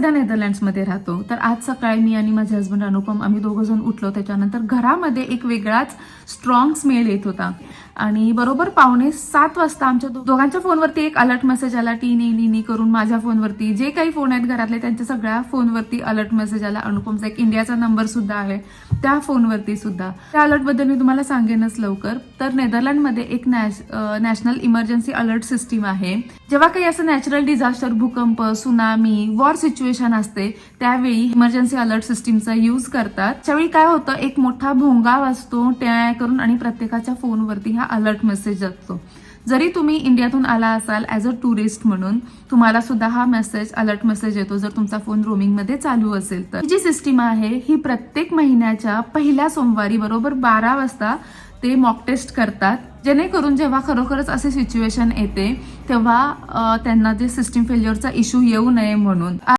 सध्या नेदरलँड्समध्ये राहतो तर आज सकाळी मी आणि माझे हस्बंड अनुपम आम्ही दोघं जण उठलो. त्याच्यानंतर घरामध्ये एक वेगळाच स्ट्रॉंग स्मेल येत होता. आणि बरोबर पावणे सात वाजता आमच्या दोघांच्या फोनवरती एक अलर्ट मेसेज आला टी नी नी नी करून माझ्या फोनवरती जे काही फोन आहेत घरातले त्यांच्या सगळ्या फोनवरती अलर्ट मेसेज आला. अनुपमचा एक इंडियाचा नंबर सुद्धा आहे त्या फोनवरती सुद्धा. त्या अलर्टबद्दल मी तुम्हाला सांगेनच लवकर. तर नेदरलँडमध्ये एक नॅश नॅशनल इमर्जन्सी अलर्ट सिस्टीम आहे. जेव्हा काही असं नॅचरल डिझास्टर भूकंप सुनामी वॉर सिच्युएशन असते त्यावेळी इमर्जन्सी अलर्ट सिस्टीमचा यूज करतात. त्यावेळी काय होतं एक मोठा भोंगा असतो त्या करून आणि प्रत्येकाच्या फोनवरती हा अलर्ट मेसेज असतो. जरी तुम्ही इंडियातून आला असाल ॲज अ टुरिस्ट म्हणून तुम्हाला सुद्धा हा मेसेज अलर्ट मेसेज येतो जर तुमचा फोन रोमिंगमध्ये चालू असेल तर. जी सिस्टीम आहे ही प्रत्येक महिन्याच्या पहिल्या सोमवारी बरोबर बारा वाजता ते मॉक टेस्ट करतात. जेणेकरून जेव्हा खरोखरच असे सिच्युएशन येते तेव्हा त्यांना जे सिस्टीम फेल्युअरचा इश्यू येऊ नये म्हणून.